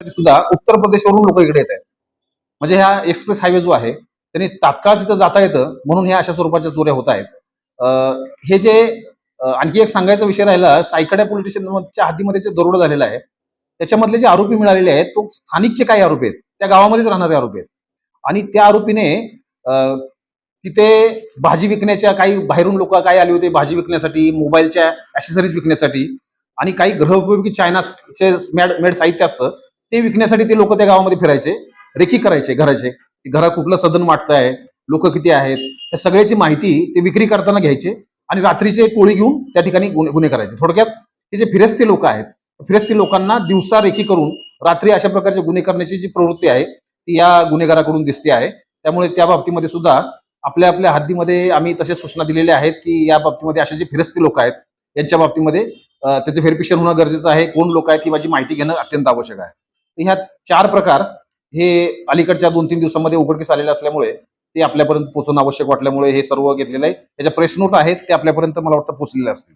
सुद्धा उत्तर प्रदेशवरून लोक इकडे येत आहेत म्हणजे ह्या एक्सप्रेस हायवे जो आहे त्यांनी तात्काळ तिथं जाता येतं म्हणून ह्या अशा स्वरूपाच्या चोऱ्या होत आहेत. हे जे आणखी एक सांगायचा विषय राहिला सायकड्या पोलीस स्टेशनच्या हद्दीमध्ये जे दरोडा झालेला आहे त्याच्यामधले जे आरोपी मिळालेले आहेत तो स्थानिकचे काही आरोपी आहेत त्या गावामध्येच राहणारे आरोपी आहेत. आणि त्या आरोपीने तिथे भाजी विकण्याच्या काही बाहेरून लोक काय आले होते भाजी विकण्यासाठी मोबाईलच्या ऍक्सेसरीज विकण्यासाठी आणि काही गृहोपयोगी चायनाचे मेड मेड साहित्य असतं ते विकण्यासाठी ते लोक त्या गावामध्ये फिरायचे रेखी करायचे घराचे. घरा घरात कुठलं सदन वाटतं आहे लोक किती आहेत या सगळ्याची माहिती ते विक्री करताना घ्यायचे आणि रात्रीचे टोळी घेऊन त्या ठिकाणी गुन्हे गुन्हे करायचे. थोडक्यात हे जे फिरस्ती लोक आहेत फिरस्ती लोकांना दिवसा रेखी करून रात्री अशा प्रकारचे गुन्हे करण्याची जी प्रवृत्ती आहे ती या गुन्हेगाराकडून दिसते आहे. त्यामुळे त्या बाबतीमध्ये सुद्धा आपल्या आपल्या हद्दीमध्ये आम्ही तशा सूचना दिलेल्या आहेत की या बाबतीमध्ये असे जे फिरस्ती लोक आहेत यांच्या बाबतीमध्ये त्याचे व्हेरिफिकेशन होणं गरजेचं आहे. कोण लोक आहेत ही माझी माहिती घेणं अत्यंत आवश्यक आहे. ह्या चार प्रकार हे अलीकडच्या दोन तीन दिवसामध्ये उघडकीस आलेले असल्यामुळे ते आपल्यापर्यंत पोहोचणं आवश्यक वाटल्यामुळे हे सर्व घेतलेलं आहे. त्याच्या प्रेस नोट आहेत ते आपल्यापर्यंत मला वाटतं पोहोचलेले असतील.